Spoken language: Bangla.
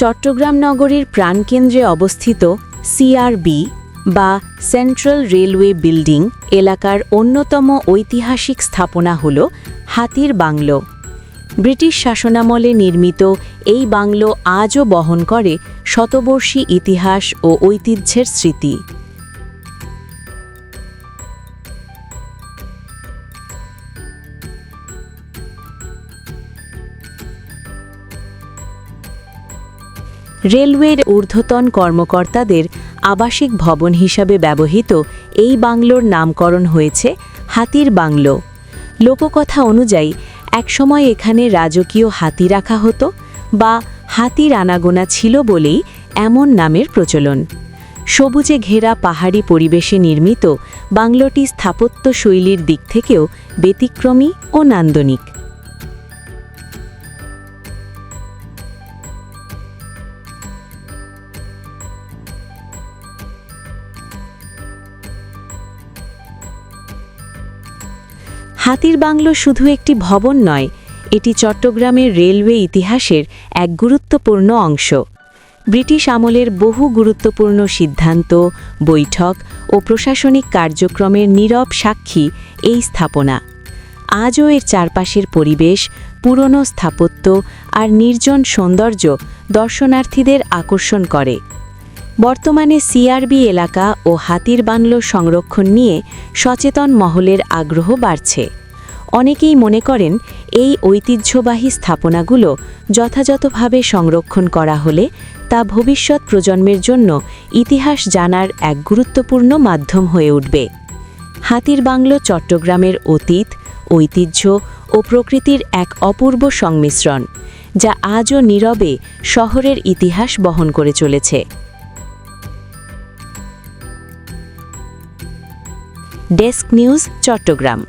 চট্টগ্রাম নগরীর প্রাণকেন্দ্রে অবস্থিত সিআরবি বা সেন্ট্রাল রেলওয়ে বিল্ডিং এলাকার অন্যতম ঐতিহাসিক স্থাপনা হল হাতির বাংলো। ব্রিটিশ শাসনামলে নির্মিত এই বাংলো আজও বহন করে শতবর্ষী ইতিহাস ও ঐতিহ্যের স্মৃতি। রেলওয়ের ঊর্ধ্বতন কর্মকর্তাদের আবাসিক ভবন হিসাবে ব্যবহৃত এই বাংলোর নামকরণ হয়েছে হাতির বাংলো। লোককথা অনুযায়ী, একসময় এখানে রাজকীয় হাতি রাখা হতো বা হাতির আনাগোনা ছিল বলেই এমন নামের প্রচলন। সবুজে ঘেরা পাহাড়ি পরিবেশে নির্মিত বাংলোটি স্থাপত্য শৈলীর দিক থেকেও ব্যতিক্রমী ও নান্দনিক। হাতির বাংলো শুধু একটি ভবন নয়, এটি চট্টগ্রামের রেলওয়ে ইতিহাসের এক গুরুত্বপূর্ণ অংশ। ব্রিটিশ আমলের বহু গুরুত্বপূর্ণ সিদ্ধান্ত, বৈঠক ও প্রশাসনিক কার্যক্রমের নীরব সাক্ষী এই স্থাপনা। আজও এর চারপাশের পরিবেশ, পুরনো স্থাপত্য আর নির্জন সৌন্দর্য দর্শনার্থীদের আকর্ষণ করে। বর্তমানে সিআরবি এলাকা ও হাতির বাংলো সংরক্ষণ নিয়ে সচেতন মহলের আগ্রহ বাড়ছে। অনেকেই মনে করেন এই ঐতিহ্যবাহী স্থাপনাগুলো যথাযথভাবে সংরক্ষণ করা হলে তা ভবিষ্যৎ প্রজন্মের জন্য ইতিহাস জানার এক গুরুত্বপূর্ণ মাধ্যম হয়ে উঠবে। হাতির বাংলো চট্টগ্রামের অতীত, ঐতিহ্য ও প্রকৃতির এক অপূর্ব সংমিশ্রণ, যা আজও নীরবে শহরের ইতিহাস বহন করে চলেছে। Desk news Chittagong